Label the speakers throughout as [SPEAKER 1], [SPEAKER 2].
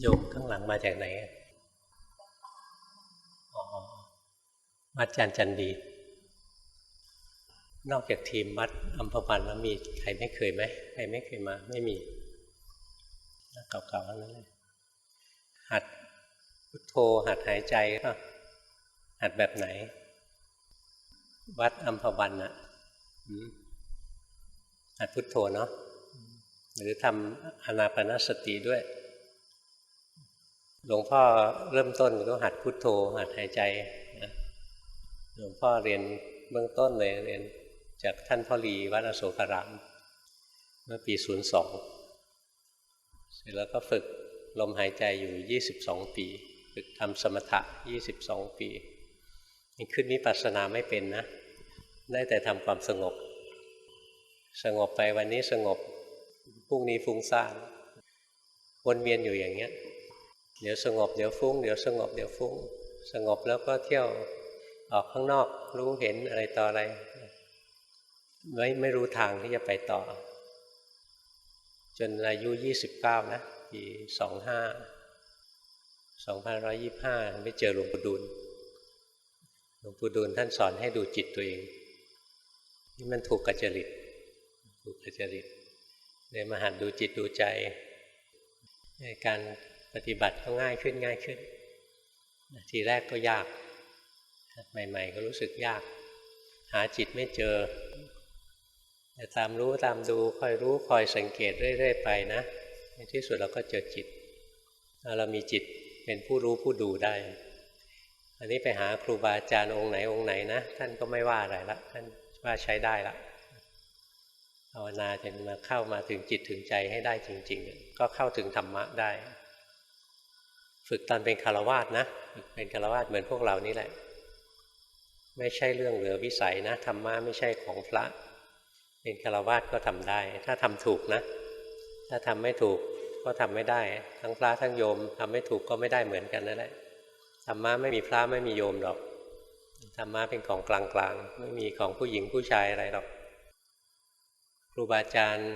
[SPEAKER 1] โยมข้างหลังมาจากไหนอ๋อวัดจันจันดี นอกจากทีมวัดอัมพวันแล้วมีใครไม่เคยไหมใครไม่เคยมา ไม่มีเก่าๆทั้งนั้นเลยหัดพุทโธหัดหายใจก็หัดแบบไหน วัดอัมพวันน่ะหัดพุทโธเนาะหรือทำอนาปนสติด้วย หลวงพ่อเริ่มต้นก็หัดพุทโธ หัดหายใจนะหลวงพ่อเรียนเบื้องต้นเลยเรียนจากท่านพ่อรีวัดอโศการามเมื่อปีศูนย์สองเสร็จแล้วก็ฝึกลมหายใจอยู่ 22 ปี ฝึกทำสมถะ 22 ปียังขึ้นวิปัสสนาไม่เป็นนะ ได้แต่ทำความสงบ สงบไปวันนี้สงบพรุ่งนี้ฟุ้งซ่านวนเวียนอยู่อย่างเงี้ย เดี๋ยวสงบเดี๋ยวฟุ้งเดี๋ยวสงบเดี๋ยวฟุ้ง สงบแล้วก็เที่ยวออกข้างนอกรู้เห็นอะไรต่ออะไรไม่ไม่รู้ทางที่จะไปต่อ จนอายุ29นะปี25 2525ไปเจอหลวงปู่ดูลหลวงปู่ดูลท่านสอนให้ดูจิตตัวเอง นี่มันถูกกัจจริตถูกกัจจริตเลยมาหัดดูจิตดูใจในการ ปฏิบัติก็ง่ายขึ้นง่ายขึ้น ทีแรกก็ยาก ใหม่ ๆ ก็รู้สึกยาก หาจิตไม่เจอแต่ตามรู้ตามดูคอยรู้คอยสังเกตเรื่อย ๆ ไปนะในที่สุดเราก็เจอจิตเรามีจิตเป็นผู้รู้ผู้ดูได้ อันนี้ไปหาครูบาอาจารย์องค์ไหนองค์ไหนนะท่านก็ไม่ว่าอะไรละท่านว่าใช้ได้ละภาวนาจนมาเข้ามาถึงจิตถึงใจให้ได้จริง ๆ ก็เข้าถึงธรรมะได้ ฝึกตอนเป็นคารวาสนะเป็นคารวาสเหมือนพวกเรานี่แหละ ไม่ใช่เรื่องเหลือวิสัยนะธรรมะไม่ใช่ของพระ เป็นคารวาสก็ทำได้ ถ้าทำถูกนะ ถ้าทำไม่ถูกก็ทำไม่ได้ ทั้งพระทั้งโยมทำไม่ถูกก็ไม่ได้เหมือนกันนั่นแหละธรรมะไม่มีพระไม่มีโยมหรอกธรรมะเป็นของกลางๆไม่มีของผู้หญิงผู้ชายอะไรหรอกครูบาอาจารย์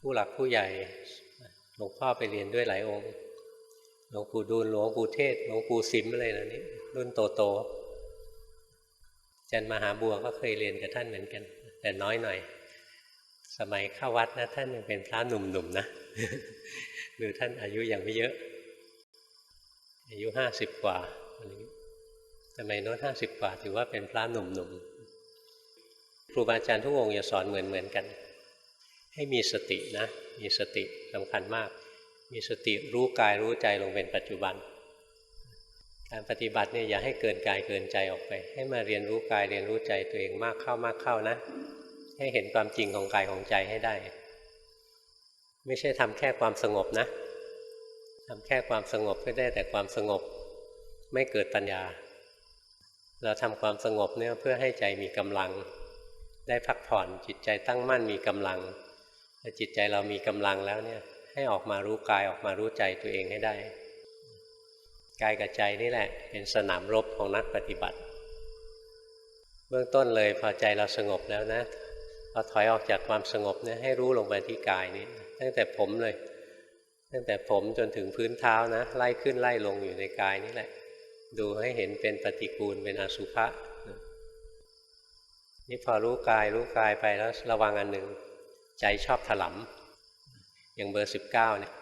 [SPEAKER 1] ผู้หลักผู้ใหญ่หลวงพ่อไปเรียนด้วยหลายองค์ หลวงปู่ดูลหลวงปู่เทศหลวงปู่สิมอะไรเหล่านี้รุ่นโตๆจันมหาบัวก็เคยเรียนกับท่านเหมือนกัน แต่น้อยหน่อย สมัยเข้าวัดนะท่านยังเป็นพระหนุ่มๆนนะหรือท่านอายุยังไม่เยอะ อายุห้าสิบกว่าอะไรนี้สมัยโน้นห้าสิบกว่า ถือว่าเป็นพระหนุ่มๆครูบาอาจารย์ทุกองค์จะสอนเหมือนๆกัน ให้มีสตินะ มีสติสำคัญมาก มีสติรู้กายรู้ใจลงเป็นปัจจุบัน การปฏิบัติเนี่ยอย่าให้เกินกายเกินใจออกไป ให้มาเรียนรู้กายเรียนรู้ใจตัวเองมากเข้ามากเข้านะ ให้เห็นความจริงของกายของใจให้ได้ ไม่ใช่ทำแค่ความสงบนะทำแค่ความสงบก็ได้แต่ความสงบไม่เกิดปัญญา เราทำความสงบเนี่ยเพื่อให้ใจมีกำลัง ได้พักผ่อนจิตใจตั้งมั่นมีกำลังถ้าจิตใจเรามีกำลังแล้วเนี่ย ให้ออกมารู้กายออกมารู้ใจตัวเองให้ได้ กายกับใจนี่แหละ เป็นสนามรบของนักปฏิบัติ เบื้องต้นเลยพอใจเราสงบแล้วนะพอถอยออกจากความสงบเนี่ยให้รู้ลงไปที่กายนี้ตั้งแต่ผมเลย ตั้งแต่ผมจนถึงพื้นเท้านะ ไล่ขึ้นไล่ลงอยู่ในกายนี่แหละ ดูให้เห็นเป็นปฏิกูลเป็นอสุภะนี่พอรู้กายรู้กายไปแล้วระวังอันหนึ่ง ใจชอบถลำ อย่างเบอร์สิบเก้าเนี่ย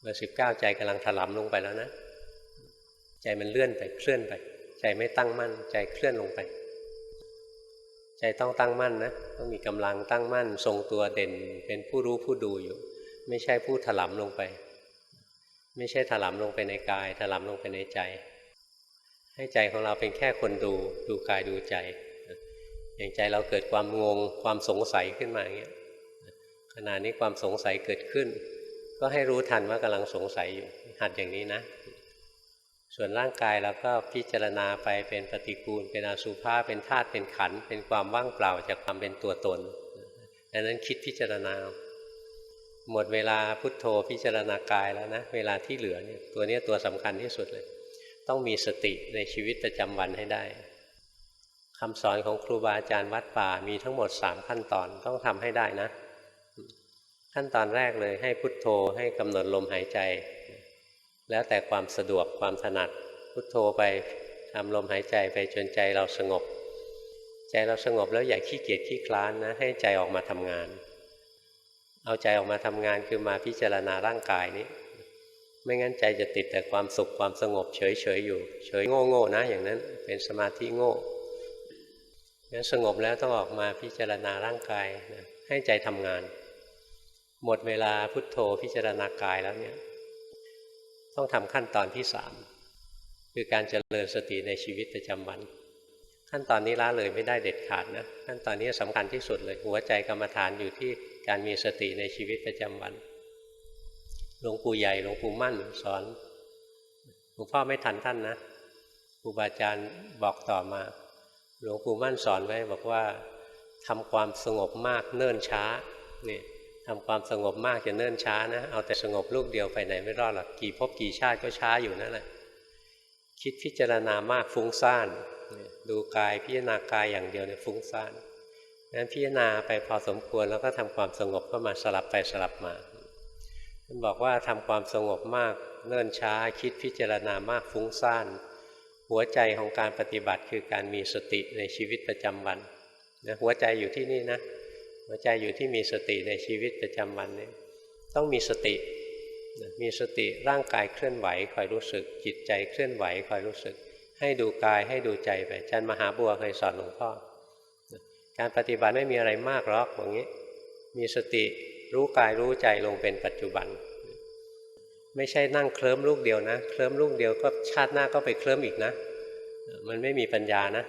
[SPEAKER 1] เบอร์สิบเก้าใจกำลังถลำลงไปแล้วนะ ใจมันเลื่อนไปเคลื่อนไป ใจไม่ตั้งมั่น ใจเคลื่อนลงไป ใจต้องตั้งมั่นนะต้องมีกำลังตั้งมั่น ทรงตัวเด่นเป็นผู้รู้ผู้ดูอยู่ ไม่ใช่ผู้ถลำลงไป ไม่ใช่ถลำลงไปในกาย ถลำลงไปในใจ ให้ใจของเราเป็นแค่คนดูดูกายดูใจอย่างใจเราเกิดความงงความสงสัยขึ้นมาอย่างเงี้ย ขณะนี้ความสงสัยเกิดขึ้น ก็ให้รู้ทันว่ากำลังสงสัยอยู่หัดอย่างนี้นะ ส่วนร่างกายเราก็พิจารณาไปเป็นปฏิกูล เป็นอสุภะเป็นธาตุเป็นขันเป็นความว่างเปล่าจากความเป็นตัวตนดังนั้นคิดพิจารณา หมดเวลาพุทโธพิจารณากายแล้วนะ เวลาที่เหลือเนี่ยตัวนี้ตัวสำคัญที่สุดเลย ต้องมีสติในชีวิตประจำวันให้ได้คำสอนของครูบาอาจารย์วัดป่ามีทั้งหมดสามขั้นตอนต้องทำให้ได้นะ ขั้นตอนแรกเลยให้พุทโธให้กำหนดลมหายใจ แล้วแต่ความสะดวกความถนัดพุทโธไปทำลมหายใจไปจนใจเราสงบ ใจเราสงบแล้วอย่าขี้เกียจขี้คลานนะ ให้ใจออกมาทำงาน เอาใจออกมาทำงานคือมาพิจารณาร่างกายนี้ ไม่งั้นใจจะติดแต่ความสุขความสงบเฉยๆอยู่ เฉยโง่ๆนะ อย่างนั้นเป็นสมาธิโง่งั้นสงบแล้วต้องออกมาพิจารณาร่างกายนะให้ใจทำงาน หมดเวลาพุทโธพิจารณากายแล้วเนี่ย ต้องทำขั้นตอนที่สามคือการเจริญสติในชีวิตประจำวัน ขั้นตอนนี้ละเลยไม่ได้เด็ดขาดนะขั้นตอนนี้สำคัญที่สุดเลย หัวใจกรรมฐานอยู่ที่การมีสติในชีวิตประจำวันหลวงปู่ใหญ่หลวงปู่มั่นสอนหลวงพ่อไม่ทันท่านนะครูบาอาจารย์บอกต่อมา หลวงปู่มั่นสอนไว้บอกว่าทำความสงบมากเนิ่นช้านี่ ทำความสงบมากจะเนิ่นช้านะ เอาแต่สงบลูกเดียวไปไหนไม่รอดหรอก กี่ภพกี่ชาติก็ช้าอยู่นั่นแหละ คิดพิจารณามากฟุ้งซ่าน ดูกายพิจารณากายอย่างเดียวเนี่ยฟุ้งซ่านงั้นพิจารณาไปพอสมควรแล้วก็ทำความสงบเข้ามาสลับไปสลับมาท่านบอกว่าทำความสงบมากเนิ่นช้า คิดพิจารณามากฟุ้งซ่าน หัวใจของการปฏิบัติคือการมีสติในชีวิตประจำวันนะหัวใจอยู่ที่นี่นะ หัวใจอยู่ที่มีสติในชีวิตประจำวันนี่ต้องมีสติ มีสติร่างกายเคลื่อนไหวคอยรู้สึก จิตใจเคลื่อนไหวคอยรู้สึก ให้ดูกายให้ดูใจไปอาจารย์มหาบัวเคยสอนหลวงพ่อการปฏิบัติไม่มีอะไรมากหรอกอย่างนี้ มีสติรู้กายรู้ใจลงเป็นปัจจุบัน ไม่ใช่นั่งเคลิ้มลูกเดียวนะเคลิ้มลูกเดียวก็ชาติหน้าก็ไปเคลิ้มอีกนะ มันไม่มีปัญญานะ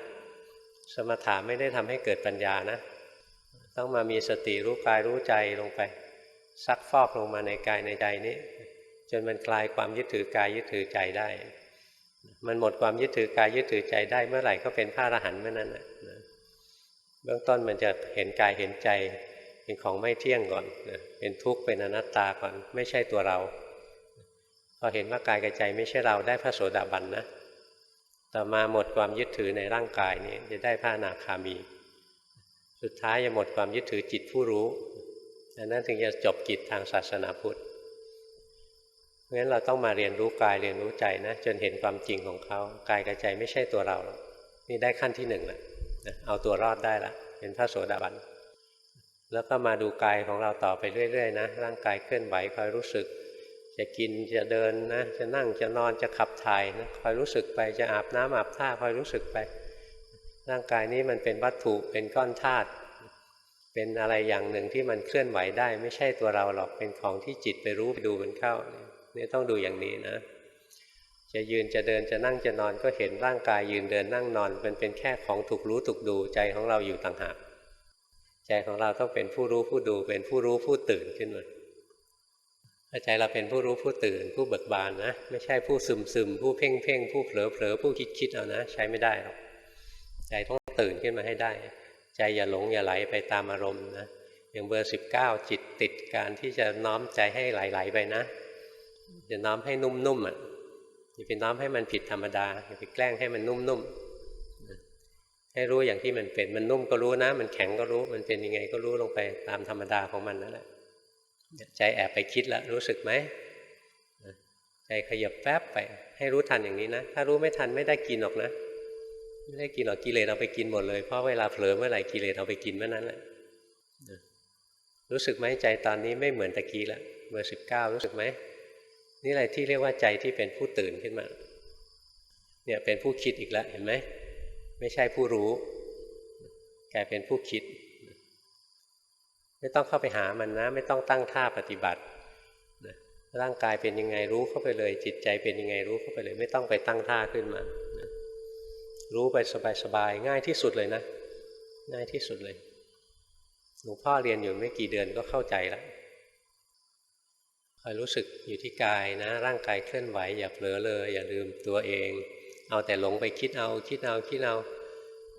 [SPEAKER 1] สมถะไม่ได้ทำให้เกิดปัญญานะ ต้องมามีสติรู้กายรู้ใจลงไป ซักฟอกลงมาในกายในใจนี้ จนมันคลายความยึดถือกายยึดถือใจได้ มันหมดความยึดถือกายยึดถือใจได้เมื่อไหร่ก็เป็นพระอรหันต์เมื่อนั้นนะเบื้องต้นมันจะเห็นกายเห็นใจเป็นของไม่เที่ยงก่อนนะเป็นทุกข์เป็นอนัตตาก่อนไม่ใช่ตัวเราพอเห็นว่ากายกับใจไม่ใช่เราได้พระโสดาบันนะ ต่อมาหมดความยึดถือในร่างกายนี้จะได้พระอนาคามี สุดท้ายจะหมดความยึดถือจิตผู้รู้ดังนั้นถึงจะจบกิจทางศาสนาพุทธเพราะฉะนั้นเราต้องมาเรียนรู้กายเรียนรู้ใจนะ จนเห็นความจริงของเขากายกับใจไม่ใช่ตัวเรานี่ได้ขั้นที่หนึ่งแล้วเอาตัวรอดได้ละเป็นพระโสดาบันแล้วก็มาดูกายของเราต่อไปเรื่อยๆนะร่างกายเคลื่อนไหวคอยรู้สึก จะกินจะเดินนะ จะนั่งจะนอนจะขับถ่ายนะคอยรู้สึกไปจะอาบน้ำอาบท่าคอยรู้สึกไป ร่างกายนี้มันเป็นวัตถุเป็นก้อนธาตุเป็นอะไรอย่างหนึ่งที่มันเคลื่อนไหวได้ ไม่ใช่ตัวเราหรอกเป็นของที่จิตไปรู้ไปดูมันเข้านี่ต้องดูอย่างนี้นะ จะยืนจะเดินจะนั่งจะนอนก็เห็นร่างกายยืนเดินนั่งนอนมันเป็นแค่ของถูกรู้ถูกดูใจของเราอยู่ต่างหากใจของเราต้องเป็นผู้รู้ผู้ดู เป็นผู้รู้ผู้ตื่นขึ้นมาใจเราเป็นผู้รู้ผู้ตื่นผู้เบิกบานนะ ไม่ใช่ผู้ซึมซึมผู้เพ่งเพ่งผู้เผลอเผลอผู้คิดคิดเอานะ ใช้ไม่ได้หรอก ใจต้องตื่นขึ้นมาให้ได้ ใจอย่าหลงอย่าไหลไปตามอารมณ์นะอย่างเบอร์สิบเก้าจิตติดการที่จะน้อมใจให้ไหลๆไปนะจะน้อมให้นุ่มๆอะอย่าไปน้อมให้มันผิดธรรมดาอย่าไปแกล้งให้มันนุ่มๆให้รู้อย่างที่มันเป็นมันนุ่มก็รู้นะ มันแข็งก็รู้ มันเป็นยังไงก็รู้ลงไปตามธรรมดาของมันนั่นแหละใจแอบไปคิดล้วรู้สึกไหมใจขยับแป๊บไป ให้รู้ทันอย่างนี้นะ ถ้ารู้ไม่ทันไม่ได้กินหรอกนะ ไม่ได้กินหรอกกิเลสเอาไปกินหมดเลยเพราะเวลาเผลอเมื่อไหร่กิเลสเอาไปกินเมื่อนั้นแหละรู้สึกไหมใจตอนนี้ไม่เหมือนตะกี้ละเบอร์สิบเก้ารู้สึกไหมนี่อะไรที่เรียกว่าใจที่เป็นผู้ตื่นขึ้นมา เนี่ยเป็นผู้คิดอีกแล้วเห็นไหมไม่ใช่ผู้รู้ กลายเป็นผู้คิด ไม่ต้องเข้าไปหามันนะ ไม่ต้องตั้งท่าปฏิบัติร่างกายเป็นยังไงรู้เข้าไปเลย จิตใจเป็นยังไงรู้เข้าไปเลย ไม่ต้องไปตั้งท่าขึ้นมา รู้ไปสบายๆง่ายที่สุดเลยนะ ง่ายที่สุดเลยหลวงพ่อเรียนอยู่ไม่กี่เดือนก็เข้าใจแล้วคอยรู้สึกอยู่ที่กายนะ ร่างกายเคลื่อนไหวอย่าเผลอเลย อย่าลืมตัวเอง เอาแต่หลงไปคิดเอาคิดเอาคิดเอา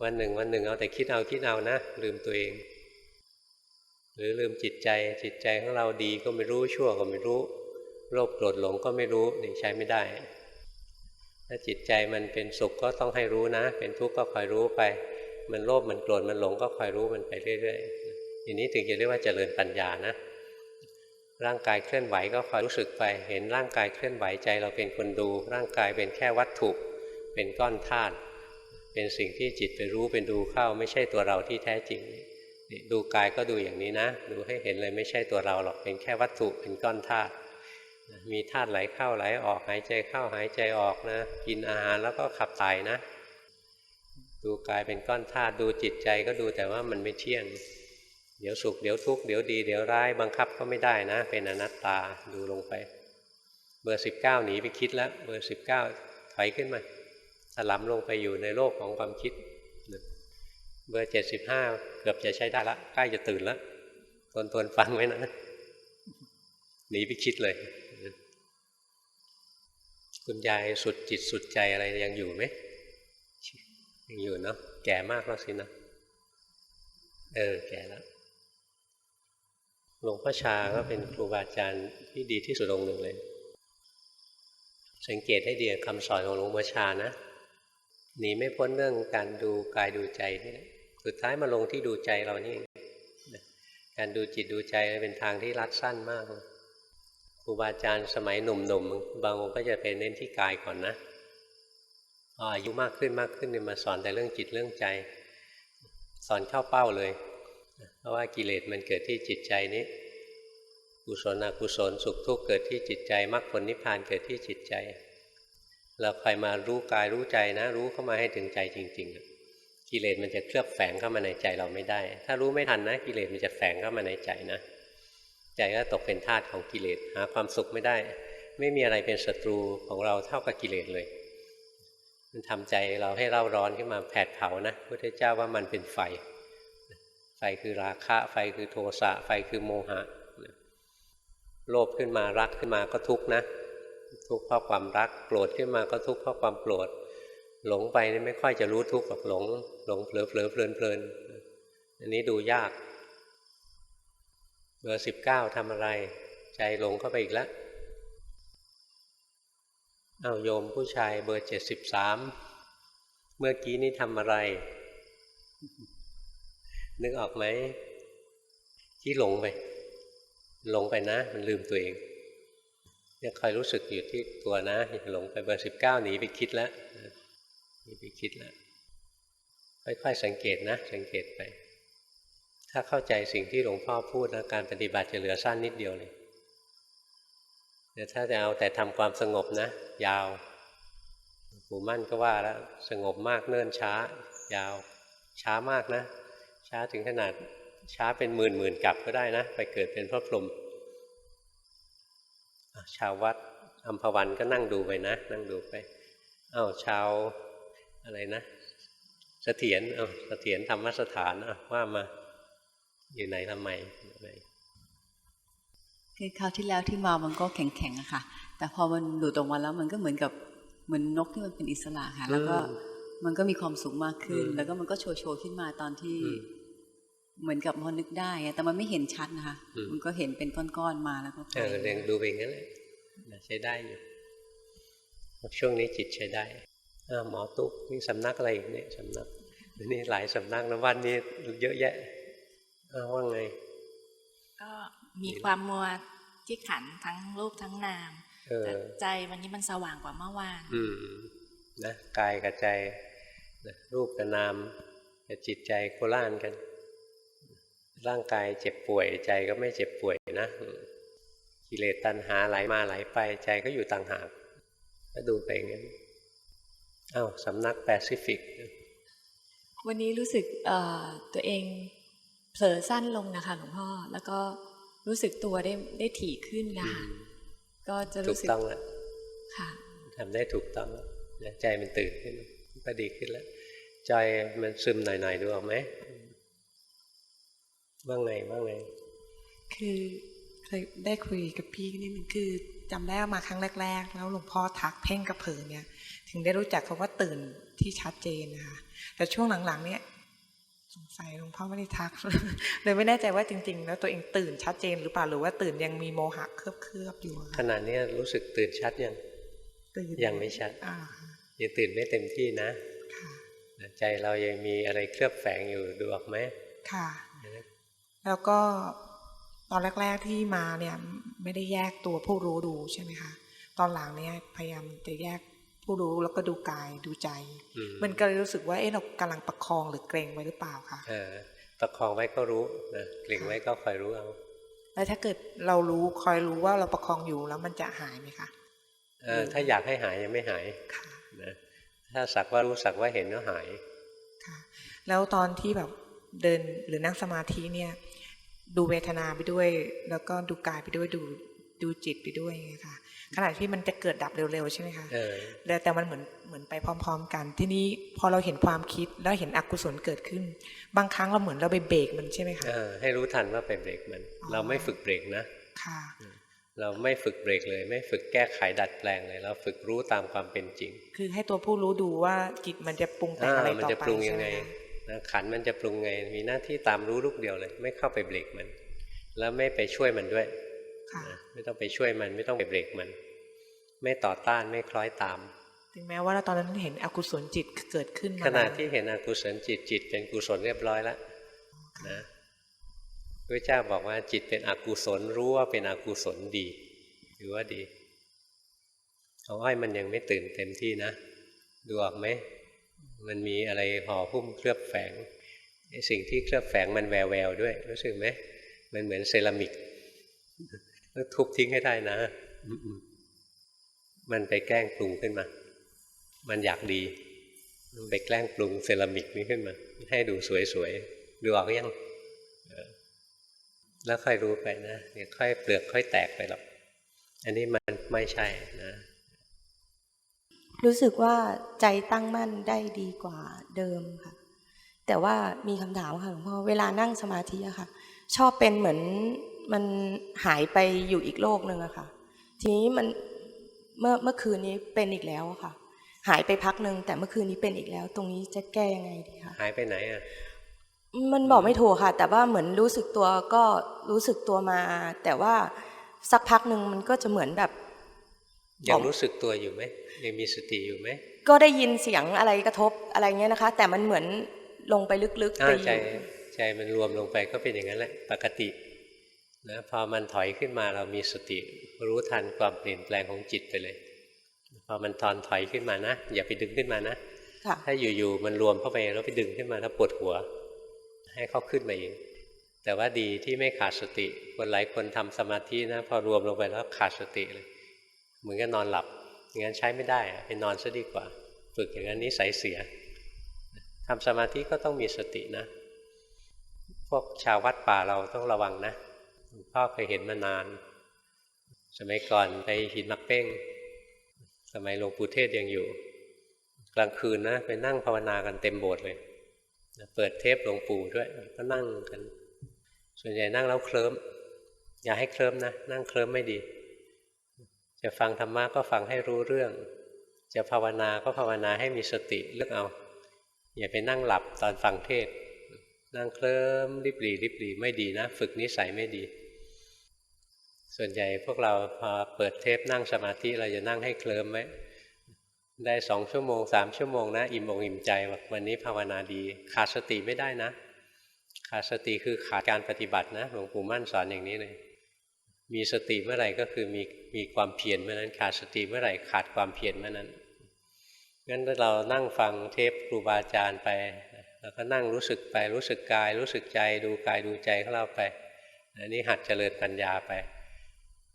[SPEAKER 1] วันหนึ่ง วันหนึ่งเอาแต่คิดเอาคิดเอานะ ลืมตัวเอง หรือลืมจิตใจจิตใจของเราดีก็ไม่รู้ชั่วก็ไม่รู้โลภโกรธหลงก็ไม่รู้นี่ใช้ไม่ได้ ถ้าจิตใจมันเป็นสุขก็ต้องให้รู้นะ เป็นทุกข์ก็คอยรู้ไป มันโลภมันโกรธมันหลงก็คอยรู้มันไปเรื่อยๆอย่างนี้ถึงจะเรียกว่าเจริญปัญญานะ ร่างกายเคลื่อนไหวก็คอยรู้สึกไป เห็นร่างกายเคลื่อนไหวใจเราเป็นคนดู ร่างกายเป็นแค่วัตถุเป็นก้อนธาตุเป็นสิ่งที่จิตไปรู้เป็นดูเข้าไม่ใช่ตัวเราที่แท้จริงดูกายก็ดูอย่างนี้นะ ดูให้เห็นเลยไม่ใช่ตัวเราหรอกเป็นแค่วัตถุเป็นก้อนธาตุ มีธาตุไหลเข้าไหลออกหายใจเข้าหายใจออกนะ กินอาหารแล้วก็ขับถ่ายนะ ดูกายเป็นก้อนธาตุดูจิตใจก็ดูแต่ว่ามันไม่เที่ยง เดี๋ยวสุขเดี๋ยวทุกข์เดี๋ยวดีเดี๋ยวร้ายบังคับก็ไม่ได้นะ เป็นอนัตตาดูลงไป เบอร์สิบเก้าหนีไปคิดแล้วเบอร์สิบเก้าถอยขึ้นมาถลำลงไปอยู่ในโลกของความคิดเบอร์เจ็ดสิบห้าเกือบจะใช้ได้ละใกล้จะตื่นแล้วทนทนฟังไว้นะหนีไปคิดเลย คุณยายสุดจิตสุดใจอะไรยังอยู่ไหมยังอยู่เนาะแก่มากแล้วสินะเออแก่แล้วหลวงพ่อชาก็เป็นครูบาอาจารย์ที่ดีที่สุดองค์หนึ่งเลย สังเกตให้ดีคำสอนของหลวงพ่อชานะหนีไม่พ้นเรื่องการดูกายดูใจนี่สุดท้ายมาลงที่ดูใจเรานี่ การดูจิตดูใจเป็นทางที่รัดสั้นมากค รูบาอาจารย์สมัยหนุ่มๆ บางองค์ก็จะเป็นเน้นที่กายก่อนนะพออายุมากขึ้นมากขึ้นเนี่ยมาสอนแต่เรื่องจิตเรื่องใจ สอนเข้าเป้าเลย เพราะว่ากิเลสมันเกิดที่จิตใจนี้กุศลอกุศลสุขทุกข์เกิดที่จิตใจมรรคผลนิพพานเกิดที่จิตใจ เราใครมารู้กายรู้ใจนะ รู้เข้ามาให้ถึงใจจริง ๆ กิเลสมันจะเคลือบแฝงเข้ามาในใจเราไม่ได้ ถ้ารู้ไม่ทันนะ กิเลสมันจะแฝงเข้ามาในใจนะ ใจก็ตกเป็นทาสของกิเลสหาความสุขไม่ได้ ไม่มีอะไรเป็นศัตรูของเราเท่ากับกิเลสเลย มันทำใจเราให้เร่าร้อนขึ้นมาแผดเผานะพุทธเจ้าว่ามันเป็นไฟ ไฟคือราคะ ไฟคือโทสะไฟคือโมหะโลภขึ้นมารักขึ้นมาก็ทุกข์นะทุกข์เพราะความรักโกรธขึ้นมาก็ทุกข์เพราะความโกรธหลงไปนี่ไม่ค่อยจะรู้ทุกข์หรอกหลง หลงเผลอเผลอเพลินเพลินอันนี้ดูยาก เบอร์สิบเก้าทำอะไร ใจหลงเข้าไปอีกแล้วเอาโยมผู้ชายเบอร์เจ็ดสิบสามเมื่อกี้นี่ทำอะไร นึกออกไหมที่หลงไปหลงไปนะ มันลืมตัวเองเนี่ยคอยรู้สึกอยู่ที่ตัวนะอย่าหลงไปเบอร์สิบเก้าหนีไปคิดแล้วหนีไปคิดแล้วค่อยๆสังเกตนะ สังเกตไป ถ้าเข้าใจสิ่งที่หลวงพ่อพูดนะการปฏิบัติจะเหลือสั้นนิดเดียวเลยแต่ถ้าจะเอาแต่ทำความสงบนะ ยาวปู่มั่นก็ว่าแล้วสงบมากเนิ่นช้า ยาว ช้ามากนะ ช้าถึงขนาดช้าเป็นหมื่นหมื่นกลับก็ได้นะ ไปเกิดเป็นพระพรหมชาววัดอัมพวันก็นั่งดูไปนะ นั่งดูไปเอ้าชาวอะไรนะเสถียรเอ้าเสถียรธรรมสถานอะว่ามา อยู่ไหนทำไมไหน
[SPEAKER 2] คือคราวที่แล้วที่มามันก็แข็งๆอะค่ะ แต่พอมันหลุดออกมาแล้วมันก็เหมือนกับเหมือนนกที่มันเป็นอิสระค่ะ แล้วก็มันก็มีความสุขมากขึ้น แล้วก็มันก็โชว์โชว์ขึ้นมาตอนที่เหมือนกับพอนึกได้อะแต่มันไม่เห็นชัดนะคะ มันก็เห็นเป็นก้อนๆมาแล้วก็ไป
[SPEAKER 1] เออเรียนดูไปอย่างนั้นแหละใช้ได้อยู่ช่วงนี้จิตใช้ได้อ้าวหมอตุ๊กนี่สำนักอะไรอีกเนี่ยสำนักนี่หลายสำนักนะวันนี้เยอะแยะอ้า วว่าไง
[SPEAKER 3] ก็มีความมัวที่ขันธ์ทั้งรูปทั้งนาม
[SPEAKER 1] เออ
[SPEAKER 3] แต่ใจวันนี้มันสว่างกว่าเมื่อวาน
[SPEAKER 1] อืมนะกายกับใจนะรูปกับนามกับจิตใจโคล่านกัน ร่างกายเจ็บป่วยใจก็ไม่เจ็บป่วยนะอืมกิเลสตัณหาไหลมาไหลไปใจก็อยู่ต่างหากก็ดูไปอย่างนั้นอ้าวสำนักแปซิฟิก
[SPEAKER 4] วันนี้รู้สึกเอ่อตัวเองเผลอสั้นลงนะคะหลวงพ่อ แล้วก็รู้สึกตัวได้ได้ถี่ขึ้นค่ะก็จะ
[SPEAKER 1] ถู
[SPEAKER 4] รู้
[SPEAKER 1] ก
[SPEAKER 4] สึก
[SPEAKER 1] ต้องแล้ว
[SPEAKER 4] ค่ะ
[SPEAKER 1] ทำได้ถูกต้องแล้วนะใจมันตื่นขึ้นก็ดีขึ้นแล้ว ใจมันซึมหน่อยๆดูออกไหมว่าไงว่าไง
[SPEAKER 5] คือเคยได้คุยกับพี่นิดนึงคือจำได้ว่ามาครั้งแรก ๆ แล้วหลวงพ่อทักเพ่งกระเพิงเนี่ย ถึงได้รู้จักคำว่าตื่นที่ชัดเจนนะคะแต่ช่วงหลังๆ เนี่ย สงสัยหลวงพ่อไม่ได้ทักเลยไม่แน่ใจว่าจริง ๆ แล้วตัวเองตื่นชัดเจนหรือเปล่าหรือว่าตื่นยังมีโมหะเคลือบๆอยู่อะ
[SPEAKER 1] ข
[SPEAKER 5] ค่ะ
[SPEAKER 1] นาดนี้รู้สึกตื่นชัดยัง
[SPEAKER 5] ตื่น
[SPEAKER 1] ยังไม่ชัด
[SPEAKER 5] อ่า
[SPEAKER 1] ยังตื่นไม่เต็มที่นะ
[SPEAKER 5] ค่ะ
[SPEAKER 1] ใจเรายังมีอะไรเคลือบแฝงอยู่ดูออกไหม
[SPEAKER 5] ค่ะ แล้วก็ตอนแรก ๆที่มาเนี่ยไม่ได้แยกตัวผู้รู้ดูใช่ไหมคะตอนหลังเนี่ยพยายามจะแยก ผู้รู้แล้วก็ดูกายดูใจ
[SPEAKER 1] อืม
[SPEAKER 5] มันก็เลยรู้สึกว่าเอ๊ะเรากำลังประคองหรือเกรงไว้หรือเปล่าคะ
[SPEAKER 1] เออประคองไว้ก็รู้นะเกรงไว้ก็คอยรู้เอา
[SPEAKER 5] แล้วถ้าเกิดเรารู้คอยรู้ว่าเราประคองอยู่แล้วมันจะหายไหมคะ
[SPEAKER 1] เออถ้าอยากให้หายยังไม่หาย
[SPEAKER 5] ค่ะ
[SPEAKER 1] นะถ้าสักว่ารู้สักว่าเห็นก็หาย
[SPEAKER 5] ค่ะแล้วตอนที่แบบเดินหรือนั่งสมาธิเนี่ย ดูเวทนาไปด้วย แล้วก็ดูกายไปด้วยดู ดูจิตไปด้วยไงค่ะขณะที่มันจะเกิดดับเร็วๆใช่ไหมคะ
[SPEAKER 1] เออ
[SPEAKER 5] แล้วแต่มันเหมือนเหมือนไปพร้อม ๆ กัน ทีนี้พอเราเห็นความคิดแล้วเห็นอกุศลเกิดขึ้น บางครั้งเราเหมือนเราไปเบรกมันใช่ไหมคะ
[SPEAKER 1] เออให้รู้ทันว่าไปเบรกมัน
[SPEAKER 5] อ๋อ
[SPEAKER 1] เราไม่ฝึกเบรกนะ
[SPEAKER 5] ค่ะ
[SPEAKER 1] เราไม่ฝึกเบรกเลย ไม่ฝึกแก้ไขดัดแปลงเลย เราฝึกรู้ตามความเป็นจริง
[SPEAKER 5] คือให้ตัวผู้รู้ดูว่าจิตมันจะปรุงแต่งอะไร
[SPEAKER 1] อ่ามัน
[SPEAKER 5] ต่อ
[SPEAKER 1] จะ
[SPEAKER 5] ไป
[SPEAKER 1] ปรุง
[SPEAKER 5] ใช่
[SPEAKER 1] ยัง
[SPEAKER 5] ไหม
[SPEAKER 1] ไง
[SPEAKER 5] คะ
[SPEAKER 1] นะขันธ์มันจะปรุงไง มีหน้าที่ตามรู้ลูกเดียวเลย ไม่เข้าไปเบรกมัน แล้วไม่ไปช่วยมันด้วย
[SPEAKER 5] ค่ะ
[SPEAKER 1] นะไม่ต้องไปช่วยมันไม่ต้องไปเบรกมัน ไม่ต่อต้านไม่คล้อยตาม
[SPEAKER 5] ถึงแม้ว่าเราตอนนั้นเห็นอกุศลจิตเกิดขึ้นมา
[SPEAKER 1] ขณะ
[SPEAKER 5] แล้ว
[SPEAKER 1] ที่เห็นอกุศลจิตจิตเป็นกุศลเรียบร้อยแล้วนะพระเจ้าบอกว่าจิตเป็นอกุศลรู้ว่าเป็นอกุศลดีถือว่าดีของอ้อยมันยังไม่ตื่นเต็มที่นะดูออกไหมมันมีอะไรห่อหุ้มเคลือบแฝงไอ้สิ่งที่เคลือบแฝงมันแววแววๆด้วยรู้สึกไหมมันเหมือนเซรามิกต้อง ทุบทิ้งให้ได้นะ มันไปแกล้งปรุงขึ้นมา มันอยากดี มันไปแกล้งปรุงเซรามิกนี้ขึ้นมา ให้ดูสวยๆ ดูออกยังแล้วค่อยรู้ไปนะเดี๋ยวค่อยเปลือกค่อยแตกไปหรอก อันนี้มันไม่ใช่นะ
[SPEAKER 6] รู้สึกว่าใจตั้งมั่นได้ดีกว่าเดิมค่ะ แต่ว่ามีคำถามค่ะหลวงพ่อเวลานั่งสมาธิอะค่ะ ชอบเป็นเหมือน มันหายไปอยู่อีกโลกหนึ่งอะค่ะ ทีนี้มันเมื่อเมื่อคืนนี้เป็นอีกแล้วอะค่ะ หายไปพักหนึ่งแต่เมื่อคืนนี้เป็นอีกแล้ว ตรงนี้จะแก้ยังไงดีคะ
[SPEAKER 1] หายไปไหนอะ
[SPEAKER 6] มันบอกไม่ถูกค่ะ แต่ว่าเหมือนรู้สึกตัวก็รู้สึกตัวมา แต่ว่าสักพักหนึ่งมันก็จะเหมือนแบบ
[SPEAKER 1] ยังรู้สึกตัวอยู่ไหมยังมีสติอยู่ไหม
[SPEAKER 6] ก็ได้ยินเสียงอะไรกระทบอะไรเงี้ยนะคะ แต่มันเหมือนลงไปลึกๆ
[SPEAKER 1] อ้า
[SPEAKER 6] ไป
[SPEAKER 1] ว
[SPEAKER 6] อ
[SPEAKER 1] ใจ
[SPEAKER 6] ยู่
[SPEAKER 1] ใจมันรวมลงไปก็เป็นอย่างนั้นแหละปกติ นะพอมันถอยขึ้นมาเรามีสติรู้ทันความเปลี่ยนแปลงของจิตไปเลย พอมันตอนถอยขึ้นมานะ อย่าไปดึงขึ้นมานะ
[SPEAKER 6] ค่ะ
[SPEAKER 1] ถ้าอยู่ๆมันรวมเข้าไปแล้วไปดึงขึ้นมาแล้วปวดหัว ให้เขาขึ้นมาเองแต่ว่าดีที่ไม่ขาดสติ คนหลายคนทำสมาธินะ พอรวมลงไปแล้วขาดสติเลย เหมือนกับนอนหลับอย่างนั้นใช้ไม่ได้อะไปนอนซะดีกว่า ฝึกอย่างนั้นนิสัยเสียทำสมาธิก็ต้องมีสตินะ พวกชาววัดป่าเราต้องระวังนะ หลวงพ่อเคยเห็นมานาน สมัยก่อนไปหินมักเป้ง สมัยหลวงปู่เทศยังอยู่ กลางคืนนะไปนั่งภาวนากันเต็มโบสถ์เลย เปิดเทปหลวงปู่ด้วยก็นั่งกัน ส่วนใหญ่นั่งแล้วเคลิ้ม อย่าให้เคลิ้มนะ นั่งเคลิ้มไม่ดี จะฟังธรรมะก็ฟังให้รู้เรื่อง จะภาวนาก็ภาวนาให้มีสติเลือกเอา อย่าไปนั่งหลับตอนฟังเทศน นั่งเคลิ้มริบหรี่ริบหรี่ไม่ดีนะ ฝึกนิสัยไม่ดี ส่วนใหญ่พวกเราพอเปิดเทปนั่งสมาธิเราจะนั่งให้เคลิ้มไว้ได้สองชั่วโมงสามชั่วโมงนะ อิ่มอกอิ่มใจว่าวันนี้ภาวนาดี ขาดสติไม่ได้นะ ขาดสติคือขาดการปฏิบัตินะหลวงปู่มั่นสอนอย่างนี้เลยมีสติเมื่อไหร่ก็คือมีมีความเพียรเมื่อนั้น ขาดสติเมื่อไหร่ขาดความเพียรเมื่อนั้นงั้นเรานั่งฟังเทปครูบาอาจารย์ไป แล้วก็นั่งรู้สึกไปรู้สึกกาย รู้สึกใจดูกายดูใจของเราไป อันนี้หัดเจริญปัญญาไป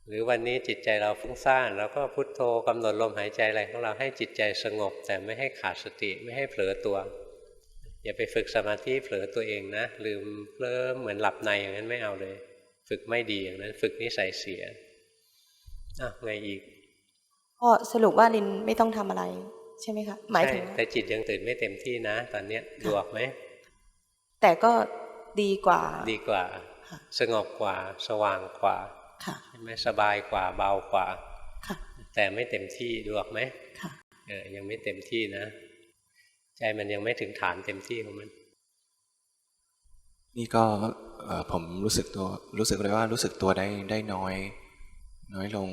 [SPEAKER 1] หรือวันนี้จิตใจเราฟุ้งซ่านเราก็พุทโธกำหนดลมหายใจอะไรของเราให้จิตใจสงบ แต่ไม่ให้ขาดสติไม่ให้เผลอตัว อย่าไปฝึกสมาธิเผลอตัวเองนะลืมเคลิ้มเหมือนหลับในอย่างนั้นไม่เอาเลย ฝึกไม่ดีอย่างนั้น ฝึกนิสัยเสียอะไงอีก
[SPEAKER 6] ก็สรุปว่าลินไม่ต้องทำอะไร ใช่ไหมคะหมายถึง
[SPEAKER 1] ใช่
[SPEAKER 6] ว่า
[SPEAKER 1] แต่จิตยังตื่นไม่เต็มที่นะ ตอนเนี้ยดูออกไหม
[SPEAKER 6] แต่ก็ดีกว่า
[SPEAKER 1] ดีกว่า
[SPEAKER 6] ค่ะ
[SPEAKER 1] สงบกว่า สว่างกว่า
[SPEAKER 6] ค่ะ
[SPEAKER 1] ใช่ไหมสบายกว่าเบากว่า
[SPEAKER 6] ค่ะ
[SPEAKER 1] แต่ไม่เต็มที่ดูออกไหม
[SPEAKER 6] ค่ะ
[SPEAKER 1] เออยังไม่เต็มที่นะ ใจมันยังไม่ถึงฐานเต็มที่ของมัน
[SPEAKER 7] นี่ก็เอ่อผมรู้สึกตัวรู้สึกเลยว่ารู้สึกตัวได้ได้น้อย น้อยลง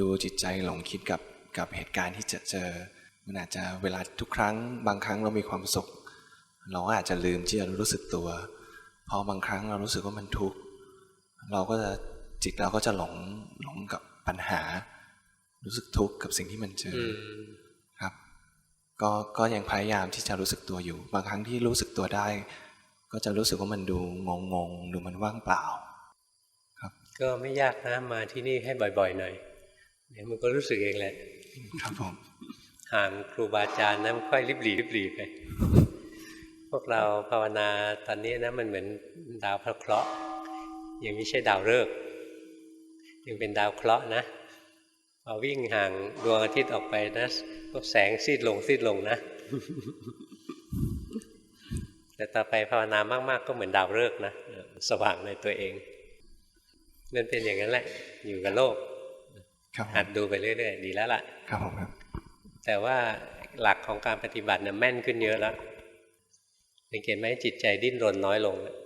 [SPEAKER 7] ดูจิตใจหลงคิดกับกับเหตุการณ์ที่จะเจอ มันอาจจะเวลาทุกครั้ง บางครั้งเรามีความสุข เราก็อาจจะลืมที่จะรู้สึกตัว พอบางครั้งเรารู้สึกว่ามันทุกข์เราก็จะจิตเราก็จะหลงหลงกับปัญหา รู้สึกทุกข์กับสิ่งที่มันเจอ
[SPEAKER 1] อื
[SPEAKER 7] อ
[SPEAKER 1] ม
[SPEAKER 7] ครับ ก็ก็ยังพยายามที่จะรู้สึกตัวอยู่ บางครั้งที่รู้สึกตัวได้ ก็จะรู้สึกว่ามันดูงงงๆดูมันว่างเปล่า
[SPEAKER 1] ก็ไม่ยากนะมาที่นี่ให้บ่อยๆหน่อยเดี๋ยวมันก็รู้สึกเองแหละ
[SPEAKER 7] ครับผม
[SPEAKER 1] ห่างครูบาอาจารย์นะมันค่อยริบหรี่ริบหรี่ไป พวกเราภาวนาตอนนี้นะมันเหมือนดาวพระเคราะห์ยังไม่ใช่ดาวฤกษ์ยังเป็นดาวเคราะห์นะพอวิ่งห่างดวงอาทิตย์ออกไปนะก็แสงซีดลงซีดลงนะ แต่ต่อไปภาวนามาก ๆ ก็เหมือนดาวฤกษ์นะเออสว่างในตัวเองมันเป็นอย่างนั้นแหละ อยู่กับโลก
[SPEAKER 7] ครับผ
[SPEAKER 1] หั
[SPEAKER 7] ม
[SPEAKER 1] ดดูไปเรื่อย ๆ ดีแล้วล่ะ
[SPEAKER 7] ครับผมครับ
[SPEAKER 1] แต่ว่าหลักของการปฏิบัติเนี่ยแม่นขึ้นเยอะแล้วสังเกตไหมจิตใจดิ้นรนน้อยลงแล้ว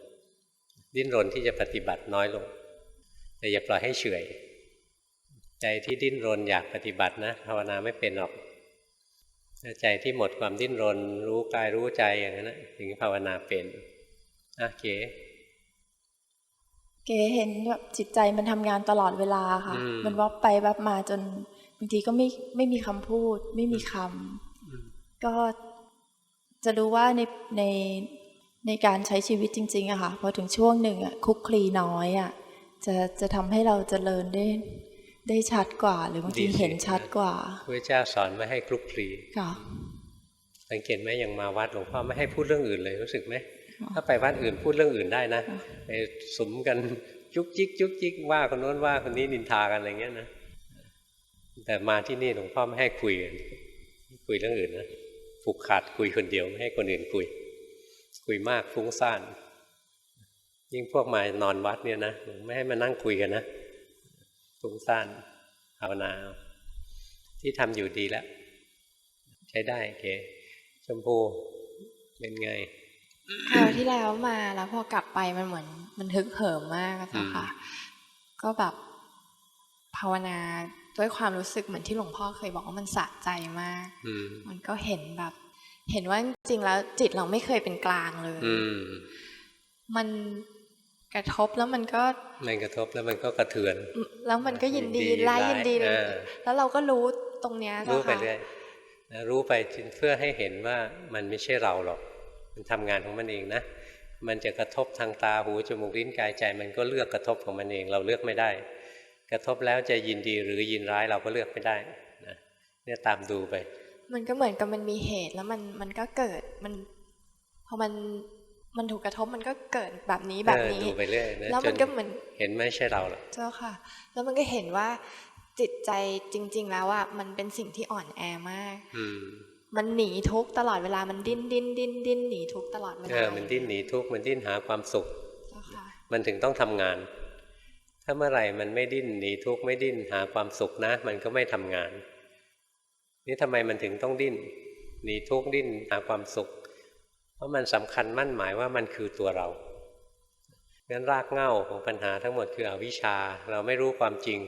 [SPEAKER 1] ดิ้นรนที่จะปฏิบัติน้อยลง แต่อย่าปล่อยให้เฉื่อยใจที่ดิ้นรนอยากปฏิบัตินะภาวนาไม่เป็นหรอกถ้าใจที่หมดความดิ้นรน รู้กายรู้ใจอย่างนั้นนะถึงภาวนาเป็นอะเก๋
[SPEAKER 8] เก๋เห็นแบบจิตใจมันทำงานตลอดเวลาค่ะ
[SPEAKER 1] อืม
[SPEAKER 8] มันวับไปวับมาจน บางทีก็ไม่ไม่มีคำพูด ไม่มีคำก็จะรู้ว่าในในในการใช้ชีวิตจริงๆอะค่ะพอถึงช่วงหนึ่งอะคุกคลีน้อยอะจะจะทำให้เราเจริญได้ได้ชัดกว่า หรือบางที
[SPEAKER 1] ดีสิ
[SPEAKER 8] เห็นชัดกว่า
[SPEAKER 1] พระเจ้าสอนไม่ให้คลุกคลี
[SPEAKER 8] ค่ะ
[SPEAKER 1] สังเกตไหมอย่างมาวัดหลวงพ่อไม่ให้พูดเรื่องอื่นเลยรู้สึกไหมถ้าไปวัดอื่นพูดเรื่องอื่นได้นะไปสมกันจุกจิกจุกจิกว่าคนโน้นว่าคนนี้นินทากันอะไรเงี้ยนะ แต่มาที่นี่หลวงพ่อไม่ให้คุยกันคุยเรื่องอื่นนะผูกขาดคุยคนเดียวไม่ให้คนอื่นคุย คุยมากฟุ้งซ่านยิ่งพวกมานอนวัดเนี่ยนะไม่ให้มานั่งคุยกันนะฟุ้งซ่านภาวนาเอาที่ทำอยู่ดีแล้ว ใช้ได้โอเคชมพูเป็นไง
[SPEAKER 9] คราวที่แล้วมาแล้วพอกลับไปมันเหมือน มันฮึกเหิมมากอะเจ้าค่ะ ก็แบบภาวนา ด้วยความรู้สึกเหมือนที่หลวงพ่อเคยบอกว่ามันสะใจมาก
[SPEAKER 1] อืม
[SPEAKER 9] มันก็เห็นแบบ เห็นว่าจริงๆแล้วจิตเราไม่เคยเป็นกลางเลย
[SPEAKER 1] อืม
[SPEAKER 9] มันกระทบแล้วมันก็
[SPEAKER 1] มันกระทบแล้วมันก็กระเทือน
[SPEAKER 9] แล้วมันก็ยินดีไล่ยินดีเลย
[SPEAKER 1] อ่า
[SPEAKER 9] แล้วเราก็รู้ตรงเนี้ย
[SPEAKER 1] รู้
[SPEAKER 9] เจ้า
[SPEAKER 1] ไป
[SPEAKER 9] ค่ะ
[SPEAKER 1] เรื่อยนะรู้ไปเพื่อให้เห็นว่ามันไม่ใช่เราหรอก มันทำงานของมันเองนะ มันจะกระทบทางตาหูจมูกลิ้นกายใจ มันก็เลือกกระทบของมันเอง เราเลือกไม่ได้ กระทบแล้วจะยินดีหรือยินร้ายเราก็เลือกไม่ได้นะเนี่ยตามดูไป
[SPEAKER 9] มันก็เหมือนกับมันมีเหตุแล้วมันมันก็เกิดมันพอมันมันถูกกระทบมันก็เกิดแบบนี้แบบนี้
[SPEAKER 1] เออดูไปเรื่อยนะ
[SPEAKER 9] แล้ว
[SPEAKER 1] จ
[SPEAKER 9] มัน
[SPEAKER 1] น
[SPEAKER 9] ก็เหมือน
[SPEAKER 1] เห็นไม่ใช่เราหรอก
[SPEAKER 9] เจ้าค่ะ แล้วมันก็เห็นว่าจิตใจจริง ๆ แล้วอะมันเป็นสิ่งที่อ่อนแอมาก
[SPEAKER 1] อืม
[SPEAKER 9] มันหนีทุกข์ตลอดเวลามันดิ้นดิ้นดิ้นดิ้นหนีทุกข์ตลอดเว
[SPEAKER 1] เอ
[SPEAKER 9] ลา
[SPEAKER 1] อมันดิ้นหนีทุกข์มันดิ้นหาความสุข
[SPEAKER 9] เจ้าค่ะ
[SPEAKER 1] มันถึงต้องทำงาน ถ้าเมื่อไหร่มันไม่ดิ้นหนีทุกข์ไม่ดิ้นหาความสุขนะ มันก็ไม่ทำงาน นี่ทำไมมันถึงต้องดิ้นหนีทุกข์ดิ้นหาความสุข เพราะมันสำคัญมั่นหมายว่ามันคือตัวเรางั้นรากเหง้าของปัญหาทั้งหมดคืออวิชชา เราไม่รู้ความจริง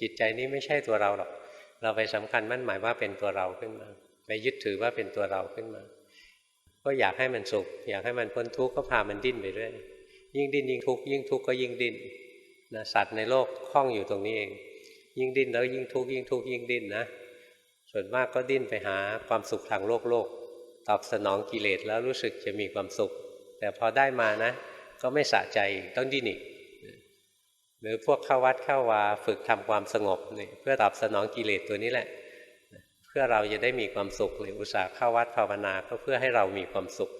[SPEAKER 1] จิตใจนี้ไม่ใช่ตัวเราหรอก เราไปสำคัญมั่นหมายว่าเป็นตัวเราขึ้นมา ไปยึดถือว่าเป็นตัวเราขึ้นมา ก็อยากให้มันสุข อยากให้มันพ้นทุกข์ก็พามันดิ้นไปเรื่อยยิ่งดิ้นยิ่งทุกข์ยิ่งทุกข์ก็ยิ่งดิ้น นะสัตว์ในโลกคล้องอยู่ตรงนี้เอง ยิ่งดิ้นแล้วยิ่งทุกข์ยิ่งทุกข์ยิ่งดิ้นนะ ส่วนมากก็ดิ้นไปหาความสุขทางโลกโลก ตอบสนองกิเลสแล้วรู้สึกจะมีความสุข แต่พอได้มานะ ก็ไม่สะใจต้องดิ้นอีกหรือพวกเข้าวัดเข้าวาฝึกทำความสงบนี่เพื่อตอบสนองกิเลสตัวนี้แหละ เพื่อเราจะได้มีความสุขหรืออุตส่าห์เข้าวัดภาวนาก็เพื่อให้เรามีความสุข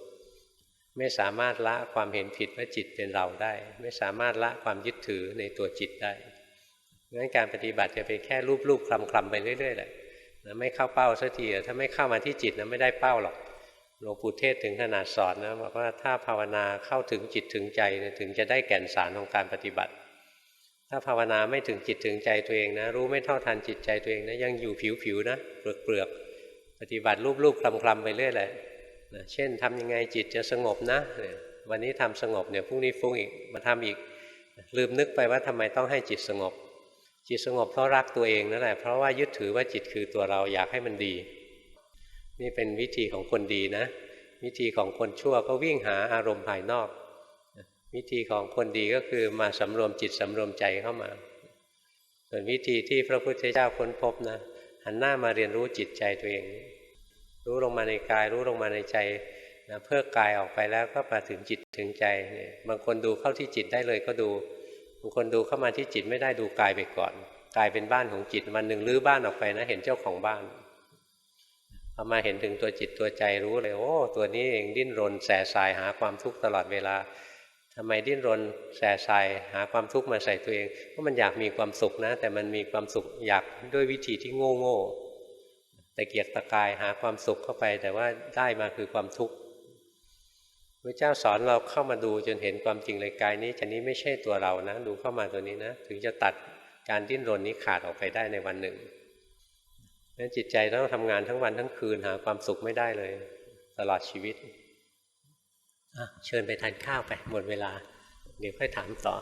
[SPEAKER 1] ไม่สามารถละความเห็นผิดว่าจิตเป็นเราได้ ไม่สามารถละความยึดถือในตัวจิตได้งั้นการปฏิบัติจะเป็นแค่รูปๆคลำๆไปเรื่อยๆแหละนะไม่เข้าเป้าสักทีถ้าไม่เข้ามาที่จิตนะไม่ได้เป้าหรอกหลวงปู่เทศถึงขนาดสอนนะบอกว่าถ้าภาวนาเข้าถึงจิตถึงใจถึงจะได้แก่นสารของการปฏิบัติ ถ้าภาวนาไม่ถึงจิตถึงใจตัวเองนะ รู้ไม่เท่าทันจิตใจตัวเองนะยังอยู่ผิวๆนะเปลือกๆปฏิบัติรูปๆคลำๆไปเรื่อยแหละ เช่นทำยังไงจิตจะสงบนะ วันนี้ทำสงบเนี่ยพรุ่งนี้ฟุ้งอีกมาทำอีก ลืมนึกไปว่าทำไมต้องให้จิตสงบ จิตสงบเพราะรักตัวเองนั่นแหละเพราะว่ายึดถือว่าจิตคือตัวเราอยากให้มันดี นี่เป็นวิธีของคนดีนะ วิธีของคนชั่วก็วิ่งหาอารมณ์ภายนอก วิธีของคนดีก็คือมาสำรวมจิตสำรวมใจเข้ามาส่วนวิธีที่พระพุทธเจ้าค้นพบนะหันหน้ามาเรียนรู้จิตใจตัวเอง รู้ลงมาในกาย รู้ลงมาในใจนะเพื่อกายออกไปแล้วก็มาถึงจิตถึงใจเนี่ยบางคนดูเข้าที่จิตได้เลยก็ดูบางคนดูเข้ามาที่จิตไม่ได้ดูกายไปก่อนกายเป็นบ้านของจิตวันหนึ่งรื้อบ้านออกไปนะ เห็นเจ้าของบ้านพอมาเห็นถึงตัวจิตตัวใจรู้เลยโอ้ตัวนี้เองดิ้นรนแสสายหาความทุกข์ตลอดเวลาทำไมดิ้นรนแสสายหาความทุกข์มาใส่ตัวเองเพราะมันอยากมีความสุขนะ แต่มันมีความสุขอยากด้วยวิธีที่โง่โง่ แต่เกียกตะกายหาความสุขเข้าไป แต่ว่าได้มาคือความทุกข์พระเจ้าสอนเราเข้ามาดูจนเห็นความจริงเลยกายนี้จะนี้ไม่ใช่ตัวเรานะ ดูเข้ามาตัวนี้นะ ถึงจะตัดการดิ้นรนนี้ขาดออกไปได้ในวันหนึ่งนั้นจิตใจต้องทำงานทั้งวันทั้งคืนหาความสุขไม่ได้เลย ตลอดชีวิตเชิญไปทานข้าวไปหมดเวลา เดี๋ยวค่อยถามต่อ